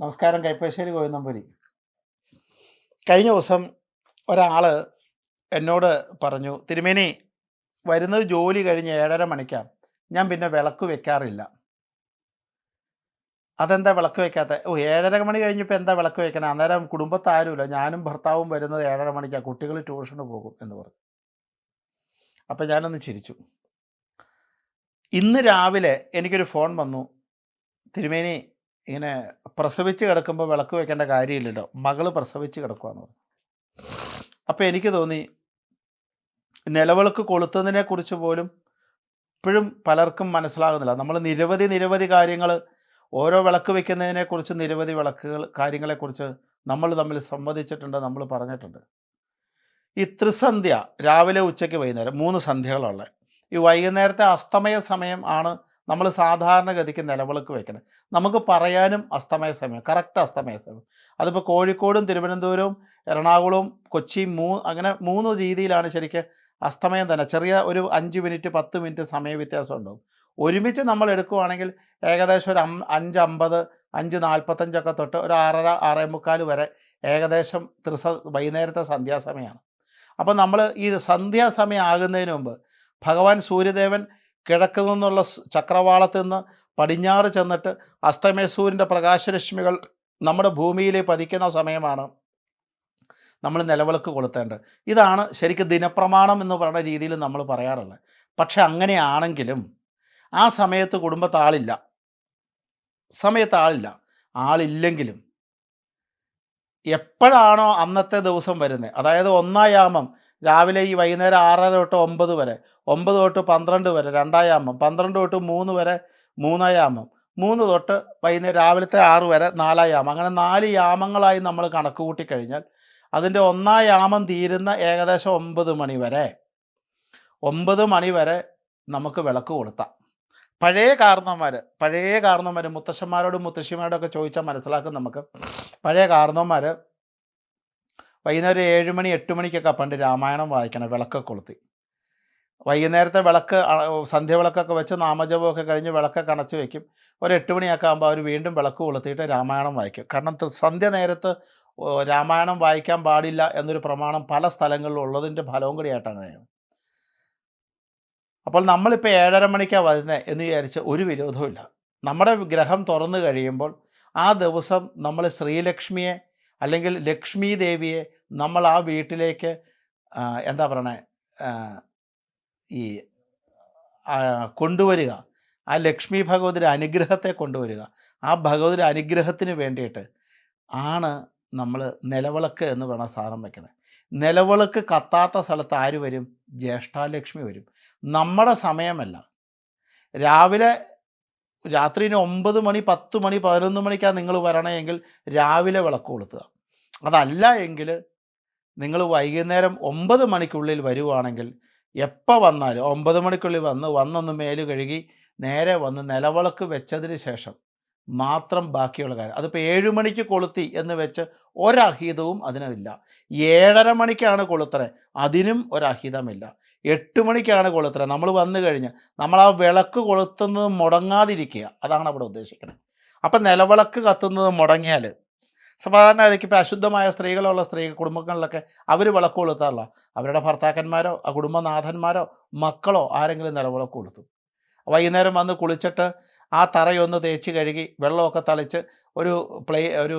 നമസ്കാരം കൈപ്പശ്ശേരി ഗോവിന്ദമ്പുരി കഴിഞ്ഞ ദിവസം ഒരാൾ എന്നോട് പറഞ്ഞു തിരുമേനി വരുന്നത് ജോലി കഴിഞ്ഞ് ഏഴര മണിക്കാണ് ഞാൻ പിന്നെ വിളക്ക് വെക്കാറില്ല. അതെന്താ വിളക്ക് വെക്കാത്ത? ഓ ഏഴര മണി കഴിഞ്ഞപ്പോൾ എന്താ വിളക്ക് വെക്കണേ? അന്നേരം കുടുംബത്താരുമില്ല. ഞാനും ഭർത്താവും വരുന്നത് ഏഴര മണിക്കാണ് കുട്ടികൾ ട്യൂഷന് പോകും എന്ന് പറഞ്ഞു. അപ്പം ഞാനൊന്ന് ചിരിച്ചു. ഇന്ന് രാവിലെ എനിക്കൊരു ഫോൺ വന്നു. തിരുമേനി ഇങ്ങനെ പ്രസവിച്ച് കിടക്കുമ്പോൾ വിളക്ക് വെക്കേണ്ട കാര്യമില്ലല്ലോ. മകൾ പ്രസവിച്ച് കിടക്കുകയെന്ന് പറഞ്ഞു. അപ്പോൾ എനിക്ക് തോന്നി നിലവിളക്ക് കൊളുത്തുന്നതിനെ കുറിച്ച് പോലും ഇപ്പോഴും പലർക്കും മനസ്സിലാകുന്നില്ല. നമ്മൾ നിരവധി നിരവധി കാര്യങ്ങൾ ഓരോ വിളക്ക് വെക്കുന്നതിനെക്കുറിച്ച് നിരവധി വിളക്കുകൾ കാര്യങ്ങളെക്കുറിച്ച് നമ്മൾ തമ്മിൽ സംവദിച്ചിട്ടുണ്ട് നമ്മൾ പറഞ്ഞിട്ടുണ്ട്. ഈ ത്രിസന്ധ്യ രാവിലെ ഉച്ചയ്ക്ക് വൈകുന്നേരം മൂന്ന് സന്ധ്യകളുള്ള ഈ വൈകുന്നേരത്തെ അസ്തമയ സമയം ആണ് നമ്മൾ സാധാരണഗതിക്ക് നിലവിളക്ക് വെക്കുന്നത്. നമുക്ക് പറയാനും അസ്തമയ സമയം കറക്റ്റ് അസ്തമയ സമയം. അതിപ്പോൾ കോഴിക്കോടും തിരുവനന്തപുരവും എറണാകുളവും കൊച്ചി മൂ അങ്ങനെ മൂന്ന് രീതിയിലാണ് ശരിക്കും അസ്തമയം തന്നെ. ചെറിയ ഒരു അഞ്ച് മിനിറ്റ് പത്ത് മിനിറ്റ് സമയ വ്യത്യാസം ഉണ്ടാവും. ഒരുമിച്ച് നമ്മൾ എടുക്കുവാണെങ്കിൽ ഏകദേശം ഒരു അഞ്ച് അമ്പത് അഞ്ച് നാൽപ്പത്തഞ്ചൊക്കെ തൊട്ട് ഒരു ആറര ആറേ മുക്കാൽ വരെ ഏകദേശം ത്രിസ വൈകുന്നേരത്തെ സന്ധ്യാസമയമാണ്. അപ്പോൾ നമ്മൾ ഈ സന്ധ്യാസമയം ആകുന്നതിന് മുമ്പ് ഭഗവാൻ സൂര്യദേവൻ കിഴക്ക് നിന്നുള്ള ചക്രവാളത്തിൽ നിന്ന് പടിഞ്ഞാറ് ചെന്നിട്ട് അസ്തമയസൂരിന്റെ പ്രകാശരശ്മികൾ നമ്മുടെ ഭൂമിയിൽ പതിക്കുന്ന സമയമാണ് നമ്മൾ നിലവിളക്ക് കൊളുത്തേണ്ടത്. ഇതാണ് ശരിക്കും ദിനപ്രമാണം എന്ന് പറയുന്ന രീതിയിൽ നമ്മൾ പറയാറുള്ളത്. പക്ഷെ അങ്ങനെയാണെങ്കിലും ആ സമയത്ത് കുടുംബത്ത് ആളില്ല. സമയത്ത് ആളില്ല. ആളില്ലെങ്കിലും എപ്പോഴാണോ അന്നത്തെ ദിവസം വരുന്നത്? അതായത് ഒന്നായാമം രാവിലെ ഈ വൈകുന്നേരം ആറര തൊട്ട് ഒമ്പത് വരെ. ഒമ്പത് തൊട്ട് പന്ത്രണ്ട് വരെ രണ്ടായാമം പന്ത്രണ്ട് തൊട്ട് മൂന്ന് വരെ മൂന്നായാമം മൂന്ന് തൊട്ട് വൈകുന്നേരം രാവിലത്തെ ആറ് വരെ നാലായാമം അങ്ങനെ നാല് യാമങ്ങളായി നമ്മൾ കണക്ക് കൂട്ടിക്കഴിഞ്ഞാൽ അതിന്റെ ഒന്നാം യാമം തീരുന്ന ഏകദേശം ഒമ്പത് മണി വരെ. ഒമ്പത് മണി വരെ നമുക്ക് വിളക്ക് കൊളുത്താം. പഴയ കാരണവന്മാർ പഴയ കാരണവന്മാർ മുത്തശ്ശന്മാരോടും മുത്തശ്ശിമാരോടൊക്കെ ചോദിച്ചാൽ മനസ്സിലാക്കും നമുക്ക്. പഴയ കാരണവന്മാർ വൈകുന്നേരം ഏഴ് മണി എട്ട് മണിക്കൊക്കെ പണ്ട് രാമായണം വായിക്കണം വിളക്കൊക്കെ കൊളുത്തി. വൈകുന്നേരത്തെ വിളക്ക് സന്ധ്യ വിളക്കൊക്കെ വെച്ച് നാമജപമൊക്കെ കഴിഞ്ഞ് വിളക്കൊക്കെ അണച്ച് വെക്കും. ഒരു എട്ട് മണിയൊക്കെ ആകുമ്പോൾ അവർ വീണ്ടും വിളക്ക് കൊളുത്തിയിട്ട് രാമായണം വായിക്കും. കാരണം സന്ധ്യ നേരത്ത് രാമായണം വായിക്കാൻ പാടില്ല എന്നൊരു പ്രമാണം പല സ്ഥലങ്ങളിലും ഉള്ളതിന്റെ ഫലവും കൂടിയായിട്ടാണ് കഴിയുന്നത് അപ്പോൾ നമ്മളിപ്പോൾ ഏഴര മണിക്കാണ് വരുന്നത് എന്ന് വിചാരിച്ച് ഒരു വിരോധവുമില്ല. നമ്മുടെ ഗ്രഹം തുറന്നു കഴിയുമ്പോൾ ആ ദിവസം നമ്മൾ ശ്രീലക്ഷ്മിയെ അല്ലെങ്കിൽ ലക്ഷ്മി ദേവിയെ നമ്മൾ ആ വീട്ടിലേക്ക് എന്താ പറയണേ ഈ കൊണ്ടുവരിക. ആ ലക്ഷ്മി ഭഗവതിയുടെ അനുഗ്രഹത്തെ കൊണ്ടുവരിക. ആ ഭഗവതിയുടെ അനുഗ്രഹത്തിന് വേണ്ടിയിട്ട് ആണ് നമ്മൾ നിലവിളക്ക് എന്ന് പറയുന്ന സാധനം വയ്ക്കുന്നത് നിലവിളക്ക് കത്താത്ത സ്ഥലത്ത് ആര് വരും? ജ്യേഷ്ഠാലക്ഷ്മി വരും. നമ്മുടെ സമയമല്ല. രാവിലെ രാത്രി ഒമ്പത് മണി പത്ത് മണി പതിനൊന്ന് മണിക്കാണ് നിങ്ങൾ വരണമെങ്കിൽ രാവിലെ വിളക്ക് കൊളുത്തുക. അതല്ല എങ്കിൽ നിങ്ങൾ വൈകുന്നേരം ഒമ്പത് മണിക്കുള്ളിൽ വരുവാണെങ്കിൽ എപ്പോൾ വന്നാലും ഒമ്പത് മണിക്കുള്ളിൽ വന്ന് വന്നൊന്ന് മേൽ കഴുകി നേരെ വന്ന് നിലവിളക്ക് വെച്ചതിന് ശേഷം മാത്രം ബാക്കിയുള്ള കാര്യം. അതിപ്പോൾ ഏഴ് മണിക്ക് കൊളുത്തി എന്ന് വെച്ച് ഒരഹിതവും അതിനില്ല ഏഴര മണിക്കാണ് കൊളുത്തറ അതിനും ഒരഹിതമില്ല. എട്ട് മണിക്കാണ് കൊളുത്തുക നമ്മൾ വന്നു കഴിഞ്ഞ് നമ്മൾ ആ വിളക്ക് കൊളുത്തുന്നത് മുടങ്ങാതിരിക്കുക. അതാണ് അവിടെ ഉദ്ദേശിക്കുന്നത്. അപ്പം നിലവിളക്ക് കത്തുന്നത് മുടങ്ങിയാൽ സാധാരണ ഇപ്പോൾ അശുദ്ധമായ സ്ത്രീകളുള്ള സ്ത്രീ കുടുംബങ്ങളിലൊക്കെ അവർ വിളക്ക് കൊളുത്താറില്ല. അവരുടെ ഭർത്താക്കന്മാരോ ആ കുടുംബനാഥന്മാരോ മക്കളോ ആരെങ്കിലും നിലവിളക്ക് കൊളുത്തും. വൈകുന്നേരം വന്ന് കുളിച്ചിട്ട് ആ തറയൊന്ന് തേച്ച് കഴുകി വെള്ളമൊക്കെ തളിച്ച് ഒരു പ്ലേ ഒരു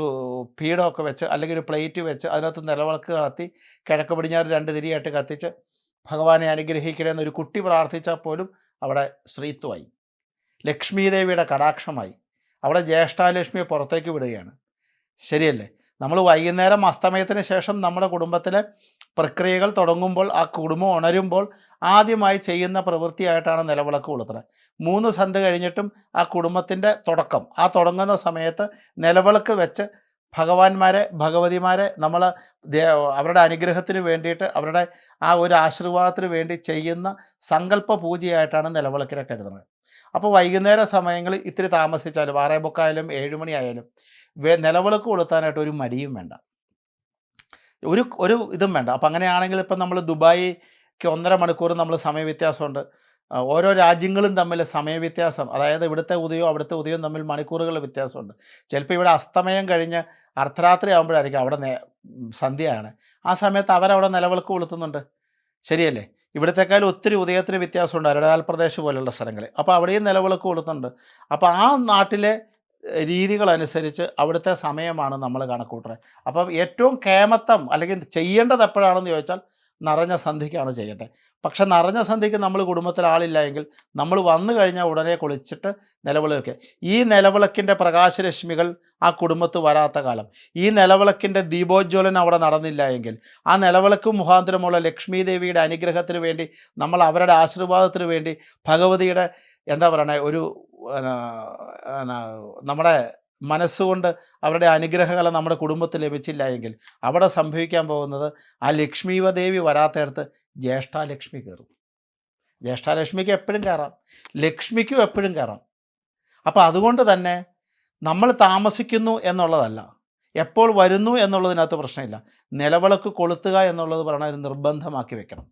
പീടമൊക്കെ വെച്ച് അല്ലെങ്കിൽ ഒരു പ്ലേറ്റ് വെച്ച് അതിനകത്ത് നിലവിളക്ക് കത്തി കിഴക്ക് പടിഞ്ഞാറ് രണ്ട് തിരിയായിട്ട് കത്തിച്ച് ഭഗവാനെ അനുഗ്രഹിക്കണമെന്ന് ഒരു കുട്ടി പ്രാർത്ഥിച്ചാൽ പോലും അവിടെ സ്ത്രീത്വമായി. ലക്ഷ്മീദേവിയുടെ കടാക്ഷമായി. അവിടെ ജ്യേഷ്ഠാലക്ഷ്മിയെ പുറത്തേക്ക് വിടുകയാണ്. ശരിയല്ലേ? നമ്മൾ വൈകുന്നേരം അസ്തമയത്തിന് ശേഷം നമ്മുടെ കുടുംബത്തിലെ പ്രക്രിയകൾ തുടങ്ങുമ്പോൾ ആ കുടുംബം ഉണരുമ്പോൾ ആദ്യമായി ചെയ്യുന്ന പ്രവൃത്തിയായിട്ടാണ് നിലവിളക്ക് കൊളുത്തുന്നത്. മൂന്ന് സന്ധ്യ കഴിഞ്ഞിട്ടും ആ കുടുംബത്തിന്റെ തുടക്കം ആ തുടങ്ങുന്ന സമയത്ത് നിലവിളക്ക് വെച്ച് ഭഗവാന്മാരെ ഭഗവതിമാരെ നമ്മൾ അവരുടെ അനുഗ്രഹത്തിന് വേണ്ടിയിട്ട് അവരുടെ ആ ഒരു ആശീർവാദത്തിന് വേണ്ടി ചെയ്യുന്ന സങ്കല്പ പൂജയായിട്ടാണ് നിലവിളക്കിനെ കരുതുന്നത്. അപ്പോൾ വൈകുന്നേര സമയങ്ങളിൽ ഇത്തിരി താമസിച്ചാലും ആറേ മുക്കായാലും ഏഴ് മണിയായാലും വേ നിലവിളക്ക് കൊളുത്താനായിട്ട് ഒരു മടിയും വേണ്ട. ഒരു ഒരു ഇതും വേണ്ട. അപ്പം അങ്ങനെയാണെങ്കിൽ ഇപ്പം നമ്മൾ ദുബായിക്ക് ഒന്നര മണിക്കൂർ നമ്മൾ സമയ വ്യത്യാസമുണ്ട് ഓരോ രാജ്യങ്ങളും തമ്മിൽ സമയവ്യത്യാസം അതായത് ഇവിടുത്തെ ഉദയവും അവിടുത്തെ ഉദയവും തമ്മിൽ മണിക്കൂറുകൾ വ്യത്യാസമുണ്ട്. ചിലപ്പോൾ ഇവിടെ അസ്തമയം കഴിഞ്ഞ് അർദ്ധരാത്രി ആകുമ്പോഴായിരിക്കും അവിടെ സന്ധ്യയാണ്. ആ സമയത്ത് അവരവിടെ നിലവിളക്ക് കൊളുത്തുന്നുണ്ട്. ശരിയല്ലേ? ഇവിടത്തെക്കാൾ ഒത്തിരി ഉദയത്തിന് വ്യത്യാസമുണ്ട് അരുണാചൽ പ്രദേശ് പോലുള്ള സ്ഥലങ്ങളിൽ. അപ്പോൾ അവിടെയും നിലവിളക്ക് കൊളുത്തുന്നുണ്ട്. അപ്പോൾ ആ നാട്ടിലെ രീതികളനുസരിച്ച് അവിടുത്തെ സമയമാണ് നമ്മൾ കണക്കൂട്ടുന്നത് അപ്പം ഏറ്റവും കേമത്തം അല്ലെങ്കിൽ ചെയ്യേണ്ടത് എപ്പോഴാണെന്ന് ചോദിച്ചാൽ നിറഞ്ഞ സന്ധിക്കാണ് ചെയ്യേണ്ടത് പക്ഷെ നിറഞ്ഞ സന്ധിക്ക് നമ്മൾ കുടുംബത്തിൽ ആളില്ല എങ്കിൽ നമ്മൾ വന്നു കഴിഞ്ഞാൽ ഉടനെ കുളിച്ചിട്ട് നിലവിളക്ക്. ഈ നിലവിളക്കിന്റെ പ്രകാശരശ്മികൾ ആ കുടുംബത്ത് വരാത്ത കാലം. ഈ നിലവിളക്കിന്റെ ദീപോജ്വലനം അവിടെ നടന്നില്ല എങ്കിൽ ആ നിലവിളക്ക് മുഖാന്തരമുള്ള ലക്ഷ്മി ദേവിയുടെ അനുഗ്രഹത്തിന് വേണ്ടി നമ്മൾ അവരുടെ ആശീർവാദത്തിന് വേണ്ടി ഭഗവതിയുടെ എന്താ പറയണേ ഒരു നമ്മുടെ മനസ്സുകൊണ്ട് അവരുടെ അനുഗ്രഹങ്ങൾ നമ്മുടെ കുടുംബത്തിൽ ലഭിച്ചില്ല എങ്കിൽ അവിടെ സംഭവിക്കാൻ പോകുന്നത് ആ ലക്ഷ്മീവദേവി വരാത്തയിടത്ത് ജ്യേഷ്ഠാലക്ഷ്മി കയറും. ജ്യേഷ്ഠാലക്ഷ്മിക്ക് എപ്പോഴും കയറാം. ലക്ഷ്മിക്കും എപ്പോഴും കയറാം. അപ്പോൾ അതുകൊണ്ട് തന്നെ നമ്മൾ താമസിക്കുന്നു എന്നുള്ളതല്ല. എപ്പോൾ വരുന്നു എന്നുള്ളതിനകത്ത് പ്രശ്നമില്ല. നിലവിളക്ക് കൊളുത്തുക എന്നുള്ളത് പറഞ്ഞാൽ ഒരു നിർബന്ധമാക്കി വെക്കണം.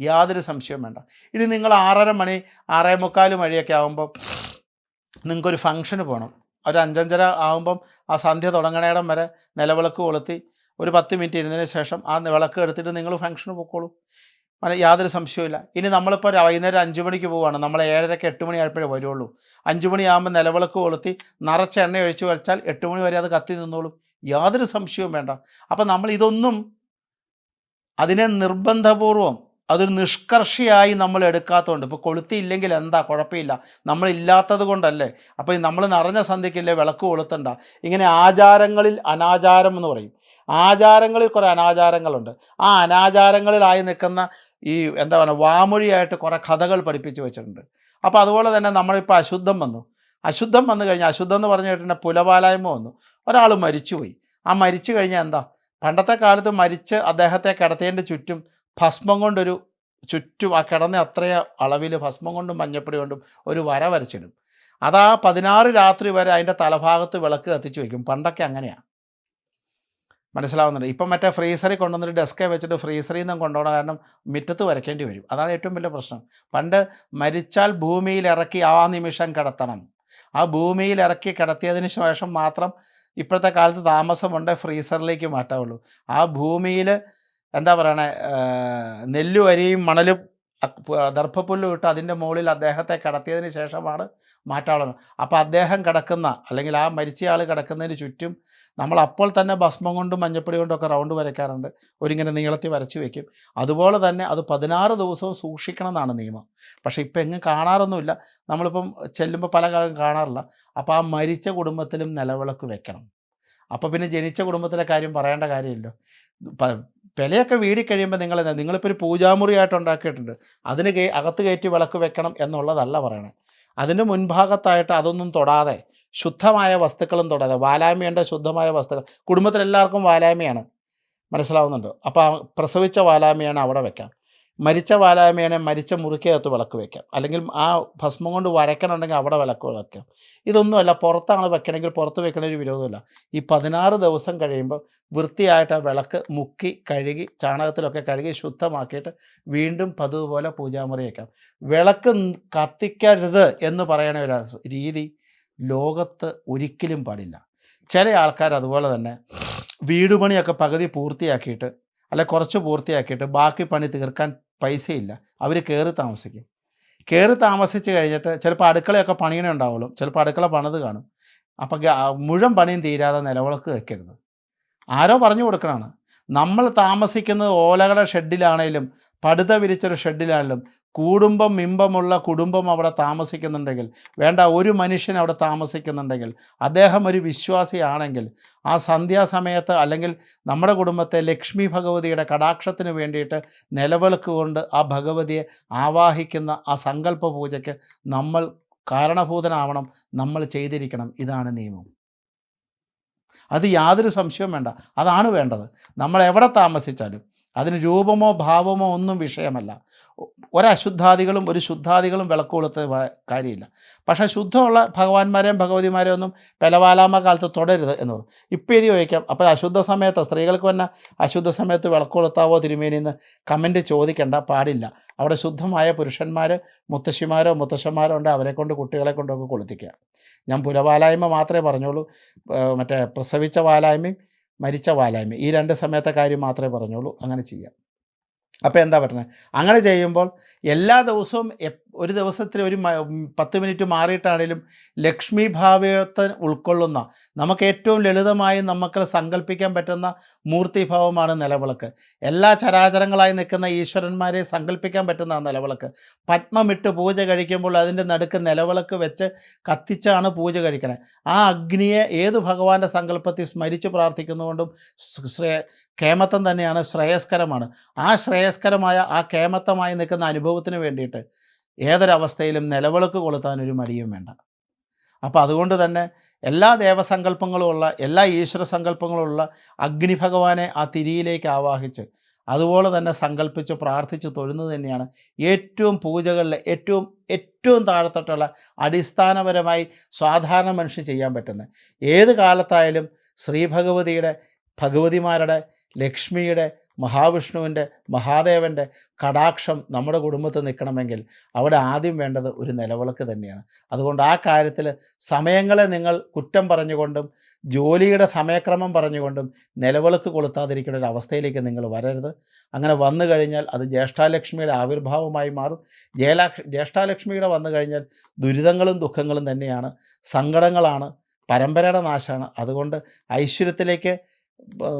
യാതൊരു സംശയവും വേണ്ട. ഇനി നിങ്ങൾ ആറര മണി ആറേ മുക്കാൽ മണിയൊക്കെ ആകുമ്പോൾ നിങ്ങൾക്കൊരു ഫംഗ്ഷന് പോകണം ഒരു അഞ്ചഞ്ചര ആകുമ്പം ആ സന്ധ്യ തുടങ്ങണേടം വരെ നിലവിളക്ക് കൊളുത്തി ഒരു പത്ത് മിനിറ്റ് ഇരുന്നതിന് ശേഷം ആ വിളക്ക് എടുത്തിട്ട് നിങ്ങൾ ഫംഗ്ഷന് പൊക്കോളൂ. യാതൊരു സംശയവുമില്ല. ഇനി നമ്മളിപ്പോൾ വൈകുന്നേരം അഞ്ച് മണിക്ക് പോവുകയാണ്. നമ്മൾ ഏഴരക്ക് എട്ട് മണി ആയപ്പോഴേ വരുള്ളൂ. അഞ്ച് മണിയാകുമ്പോൾ നിലവിളക്ക് കൊളുത്തി നിറച്ച എണ്ണ ഒഴിച്ച് വെച്ചാൽ എട്ട് മണി വരെ അത് കത്തി നിന്നോളും. യാതൊരു സംശയവും വേണ്ട. അപ്പം നമ്മൾ ഇതൊന്നും അതിനെ നിർബന്ധപൂർവം അതൊരു നിഷ്കർഷയായി നമ്മൾ എടുക്കാത്തതുകൊണ്ട്. ഇപ്പോൾ കൊളുത്തിയില്ലെങ്കിൽ എന്താ? കുഴപ്പമില്ല. നമ്മളില്ലാത്തത് കൊണ്ടല്ലേ? അപ്പോൾ നമ്മൾ നിറഞ്ഞ സന്ധ്യയ്ക്കില്ലേ വിളക്ക് കൊളുത്തണ്ട. ഇങ്ങനെ ആചാരങ്ങളിൽ അനാചാരം എന്ന് പറയും. ആചാരങ്ങളിൽ കുറേ അനാചാരങ്ങളുണ്ട്. ആ അനാചാരങ്ങളിലായി നിൽക്കുന്ന ഈ എന്താ പറയുക വാമൊഴിയായിട്ട് കുറേ കഥകൾ പഠിപ്പിച്ച് വെച്ചിട്ടുണ്ട്. അപ്പോൾ അതുപോലെ തന്നെ നമ്മളിപ്പോൾ അശുദ്ധം വന്നു. അശുദ്ധം വന്നു കഴിഞ്ഞാൽ അശുദ്ധം എന്ന് പറഞ്ഞു കഴിഞ്ഞിട്ടുണ്ടെങ്കിൽ പുലപാലായ്മ വന്നു. ഒരാൾ മരിച്ചുപോയി. ആ മരിച്ചു കഴിഞ്ഞാൽ എന്താ? പണ്ടത്തെ കാലത്ത് മരിച്ച് അദ്ദേഹത്തെ കിടത്തിയതിന്റെ ചുറ്റും ഭസ്മം കൊണ്ടൊരു ചുറ്റും ആ കിടന്ന അത്രയ അളവിൽ ഭസ്മം കൊണ്ടും മഞ്ഞപ്പൊടി കൊണ്ടും ഒരു വര വരച്ചിടും. അതാ പതിനാറ് രാത്രി വരെ അതിന്റെ തലഭാഗത്ത് വിളക്ക് കത്തിച്ച് വയ്ക്കും പണ്ടൊക്കെ അങ്ങനെയാണ് മനസ്സിലാവുന്നുണ്ട്? ഇപ്പം മറ്റേ ഫ്രീസറിൽ കൊണ്ടുവന്നിട്ട് ഡെസ്കെ വെച്ചിട്ട് ഫ്രീസറിൽ നിന്നും കൊണ്ടുപോകണം. കാരണം മുറ്റത്ത് വരയ്ക്കേണ്ടി വരും. അതാണ് ഏറ്റവും വലിയ പ്രശ്നം. പണ്ട് മരിച്ചാൽ ഭൂമിയിൽ ഇറക്കി ആ നിമിഷം കിടത്തണം. ആ ഭൂമിയിൽ ഇറക്കി കിടത്തിയതിന് ശേഷം മാത്രം ഇപ്പോഴത്തെ കാലത്ത് താമസമുണ്ട് ഫ്രീസറിലേക്ക് മാറ്റാവുള്ളൂ. ആ ഭൂമിയിൽ എന്താ പറയണേ നെല്ലും അരിയും മണലും ദർഭപ്പുല്ലും ഇട്ട് അതിന്റെ മുകളിൽ അദ്ദേഹത്തെ കടത്തിയതിന് ശേഷമാണ് മാറ്റാളം. അപ്പോൾ അദ്ദേഹം കിടക്കുന്ന അല്ലെങ്കിൽ ആ മരിച്ചയാൾ കിടക്കുന്നതിന് ചുറ്റും നമ്മൾ അപ്പോൾ തന്നെ ഭസ്മം കൊണ്ടും മഞ്ഞപ്പൊടി കൊണ്ടും ഒക്കെ റൗണ്ട് വരയ്ക്കാറുണ്ട്. ഒരിങ്ങനെ നീളത്തിൽ വരച്ച് വയ്ക്കും അതുപോലെ തന്നെ അത് പതിനാറ് ദിവസവും സൂക്ഷിക്കണം എന്നാണ് നിയമം. പക്ഷേ ഇപ്പം എങ്ങും കാണാറൊന്നുമില്ല. നമ്മളിപ്പം ചെല്ലുമ്പോൾ പല കാലം കാണാറില്ല. അപ്പോൾ ആ മരിച്ച കുടുംബത്തിലും നിലവിളക്ക് വെക്കണം. അപ്പോൾ പിന്നെ ജനിച്ച കുടുംബത്തിലെ കാര്യം പറയേണ്ട കാര്യമില്ലല്ലോ പെലയൊക്കെ വീടി കഴിയുമ്പോൾ നിങ്ങൾ നിങ്ങളിപ്പോൾ ഒരു പൂജാമുറിയായിട്ട് ഉണ്ടാക്കിയിട്ടുണ്ട് അതിന് കേ അകത്ത് കയറ്റി വിളക്ക് വെക്കണം എന്നുള്ളതല്ല പറയണേ. അതിന്റെ മുൻഭാഗത്തായിട്ട് അതൊന്നും തൊടാതെ ശുദ്ധമായ വസ്തുക്കളും തൊടാതെ വാലായ്മയുടെ ശുദ്ധമായ വസ്തുക്കൾ കുടുംബത്തിലെല്ലാവർക്കും വാലായ്മയാണ് മനസ്സിലാവുന്നുണ്ടോ? അപ്പോൾ പ്രസവിച്ച വാലായ്മയാണ് അവിടെ വെക്കാം. മരിച്ച വാലായ്മയാണെങ്കിൽ മരിച്ച മുറിക്കകത്ത് വിളക്ക് വയ്ക്കാം അല്ലെങ്കിൽ ആ ഭസ്മം കൊണ്ട് വരയ്ക്കണമെങ്കിൽ അവിടെ വിളക്ക് വയ്ക്കാം ഇതൊന്നുമല്ല പുറത്താണ് വെക്കണമെങ്കിൽ പുറത്ത് വെക്കണ ഒരു വിരോധമില്ല. ഈ പതിനാറ് ദിവസം കഴിയുമ്പോൾ വൃത്തിയായിട്ട് ആ വിളക്ക് മുക്കി കഴുകി ചാണകത്തിലൊക്കെ കഴുകി ശുദ്ധമാക്കിയിട്ട് വീണ്ടും പതിവ് പോലെ പൂജാമുറി വയ്ക്കാം വിളക്ക് കത്തിക്കരുത് എന്ന് പറയണ ഒരു രീതി ലോകത്ത് ഒരിക്കലും പാടില്ല. ചില ആൾക്കാർ അതുപോലെ തന്നെ വീടുപണിയൊക്കെ പകുതി പൂർത്തിയാക്കിയിട്ട് അല്ലെ കുറച്ച് പൂർത്തിയാക്കിയിട്ട് ബാക്കി പണി തീർക്കാൻ പൈസയില്ല. അവർ കയറി താമസിക്കും. കയറി താമസിച്ച് കഴിഞ്ഞിട്ട് ചിലപ്പോൾ അടുക്കളയൊക്കെ പണിയണേ ഉണ്ടാവുള്ളൂ. ചിലപ്പോൾ അടുക്കള പണിത് കാണും. അപ്പോൾ മുഴുവൻ പണിയും തീരാതെ നിലവിളക്ക് വെക്കരുത്. ആരോ പറഞ്ഞു കൊടുക്കണതാണ്. നമ്മൾ താമസിക്കുന്നത് ഓലകളുടെ ഷെഡിലാണേലും പടുത വിരിച്ചൊരു ഷെഡിലാണെങ്കിലും കുടുംബം മിമ്പമുള്ള കുടുംബം അവിടെ താമസിക്കുന്നുണ്ടെങ്കിൽ വേണ്ട ഒരു മനുഷ്യൻ അവിടെ താമസിക്കുന്നുണ്ടെങ്കിൽ അദ്ദേഹം ഒരു വിശ്വാസിയാണെങ്കിൽ ആ സന്ധ്യാസമയത്ത് അല്ലെങ്കിൽ നമ്മുടെ കുടുംബത്തെ ലക്ഷ്മി ഭഗവതിയുടെ കടാക്ഷത്തിന് വേണ്ടിയിട്ട് നിലവിളക്കുകൊണ്ട് ആ ഭഗവതിയെ ആവാഹിക്കുന്ന ആ സങ്കല്പ പൂജയ്ക്ക് നമ്മൾ കാരണഭൂതനാവണം നമ്മൾ ചെയ്തിരിക്കണം. ഇതാണ് നിയമം. അത് യാതൊരു സംശയവും വേണ്ട. അതാണ് വേണ്ടത്. നമ്മൾ എവിടെ താമസിച്ചാലും അതിന് രൂപമോ ഭാവമോ ഒന്നും വിഷയമല്ല. ഒരശുദ്ധാദികളും ഒരു ശുദ്ധാദികളും വിളക്ക് കൊളുത്ത കാര്യമില്ല. പക്ഷേ ശുദ്ധമുള്ള ഭഗവാന്മാരെയും ഭഗവതിമാരെയും ഒന്നും പെലവാലാമ കാലത്ത് തുടരുത് എന്ന് പറയും. ഇപ്പം എഴുതി ചോദിക്കാം. അപ്പോൾ അശുദ്ധ സമയത്ത് സ്ത്രീകൾക്ക് തന്നെ അശുദ്ധ സമയത്ത് വിളക്ക് കൊളുത്താവോ തിരുമേനിന്ന് കമന്റ് ചോദിക്കേണ്ട പാടില്ല. അവിടെ ശുദ്ധമായ പുരുഷന്മാർ മുത്തശ്ശിമാരോ മുത്തശ്ശന്മാരോ ഉണ്ട്. അവരെ കൊണ്ട് കുട്ടികളെ കൊണ്ടൊക്കെ കൊളുത്തിക്കുക. ഞാൻ പുലവാലായ്മ മാത്രമേ പറഞ്ഞോളൂ. ഏഹ് മറ്റേ പ്രസവിച്ച വാലായ്മയും മരിച്ച വാലായ്മ. ഈ രണ്ട് സമയത്തെ കാര്യം മാത്രമേ പറഞ്ഞോളൂ അങ്ങനെ ചെയ്യാം. അപ്പോൾ എന്താ പറഞ്ഞത്? അങ്ങനെ ചെയ്യുമ്പോൾ എല്ലാ ദിവസവും ഒരു ദിവസത്തിൽ ഒരു പത്ത് മിനിറ്റ് മാറിയിട്ടാണേലും ലക്ഷ്മി ഭാവത്തെ ഉൾക്കൊള്ളുന്ന നമുക്ക് ഏറ്റവും ലളിതമായി നമുക്ക് സങ്കല്പിക്കാൻ പറ്റുന്ന മൂർത്തിഭാവമാണ് നിലവിളക്ക്. എല്ലാ ചരാചരങ്ങളായി നിൽക്കുന്ന ഈശ്വരന്മാരെ സങ്കല്പിക്കാൻ പറ്റുന്ന നിലവിളക്ക്. പത്മമിട്ട് പൂജ കഴിക്കുമ്പോൾ അതിന്റെ നടുക്ക് നിലവിളക്ക് വെച്ച് കത്തിച്ചാണ് പൂജ കഴിക്കണേ. ആ അഗ്നിയെ ഏത് ഭഗവാന്റെ സങ്കല്പത്തിൽ സ്മരിച്ച് പ്രാർത്ഥിക്കുന്നതുകൊണ്ടും ശ്രേ കേമത്തം തന്നെയാണ് ശ്രേയസ്കരമാണ്. ആ ശ്രേയസ്കരമായ ആ കേമത്തമായി നിൽക്കുന്ന അനുഭവത്തിന് വേണ്ടിയിട്ട് ഏതൊരവസ്ഥയിലും നിലവിളക്ക് കൊളുത്താൻ ഒരു മടിയും വേണ്ട. അപ്പോൾ അതുകൊണ്ട് തന്നെ എല്ലാ ദേവസങ്കല്പങ്ങളുമുള്ള എല്ലാ ഈശ്വര സങ്കല്പങ്ങളുമുള്ള അഗ്നിഭഗവാനെ ആ തിരിയിലേക്ക് ആവാഹിച്ച് അതുപോലെ തന്നെ സങ്കല്പിച്ച് പ്രാർത്ഥിച്ച് തൊഴുന്നത് തന്നെയാണ് ഏറ്റവും പൂജകളിലെ ഏറ്റവും ഏറ്റവും താഴത്തോട്ടുള്ള അടിസ്ഥാനപരമായി സാധാരണ മനുഷ്യൻ ചെയ്യാൻ പറ്റുന്നത്. ഏത് കാലത്തായാലും ശ്രീഭഗവതിയുടെ ഭഗവതിമാരുടെ ലക്ഷ്മിയുടെ മഹാവിഷ്ണുവിന്റെ മഹാദേവന്റെ കടാക്ഷം നമ്മുടെ കുടുംബത്തിൽ നിൽക്കണമെങ്കിൽ അവിടെ ആദ്യം വേണ്ടത് ഒരു നിലവിളക്ക് തന്നെയാണ്. അതുകൊണ്ട് ആ കാര്യത്തിൽ സമയങ്ങളെ നിങ്ങൾ കുറ്റം പറഞ്ഞുകൊണ്ടും ജോലിയുടെ സമയക്രമം പറഞ്ഞുകൊണ്ടും നിലവിളക്ക് കൊളുത്താതിരിക്കുന്ന ഒരു അവസ്ഥയിലേക്ക് നിങ്ങൾ വരരുത്. അങ്ങനെ വന്നു കഴിഞ്ഞാൽ അത് ജ്യേഷ്ഠാലക്ഷ്മിയുടെ ആവിർഭാവമായി മാറും. ജയലാക്ഷ ജ്യേഷ്ഠാലക്ഷ്മിയുടെ വന്നു കഴിഞ്ഞാൽ ദുരിതങ്ങളും ദുഃഖങ്ങളും തന്നെയാണ്. സങ്കടങ്ങളാണ്. പരമ്പരയുടെ നാശമാണ്. അതുകൊണ്ട് ഐശ്വര്യത്തിലേക്ക്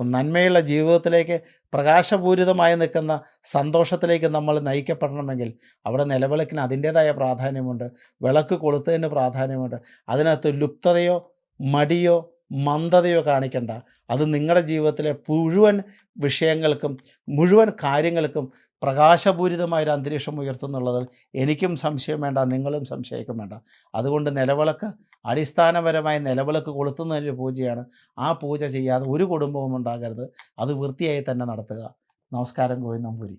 നന്മയുള്ള ജീവിതത്തിലേക്ക് പ്രകാശപൂരിതമായി നിൽക്കുന്ന സന്തോഷത്തിലേക്ക് നമ്മൾ നയിക്കപ്പെടണമെങ്കിൽ അവിടെ നിലവിളക്കിന് അതിന്റേതായ പ്രാധാന്യമുണ്ട്. വിളക്ക് കൊളുത്തതിന് പ്രാധാന്യമുണ്ട്. അതിനകത്ത് ലുപ്തതയോ മടിയോ മന്ദതയോ കാണിക്കണ്ട. അത് നിങ്ങളുടെ ജീവിതത്തിലെ മുഴുവൻ വിഷയങ്ങൾക്കും മുഴുവൻ കാര്യങ്ങൾക്കും പ്രകാശപൂരിതമായ ഒരു അന്തരീക്ഷം ഉയർത്തുന്നുള്ളതിൽ എനിക്കും സംശയം വേണ്ട നിങ്ങളും സംശയിക്കും വേണ്ട. അതുകൊണ്ട് നിലവിളക്ക് അടിസ്ഥാനപരമായി നിലവിളക്ക് കൊളുത്തുന്നതിന്റെ പൂജയാണ്. ആ പൂജ ചെയ്യാതെ ഒരു കുടുംബവും ഉണ്ടാകരുത്. അത് വൃത്തിയായി തന്നെ നടത്തുക. നമസ്കാരം ഗോവിന്ദമ്പൂരി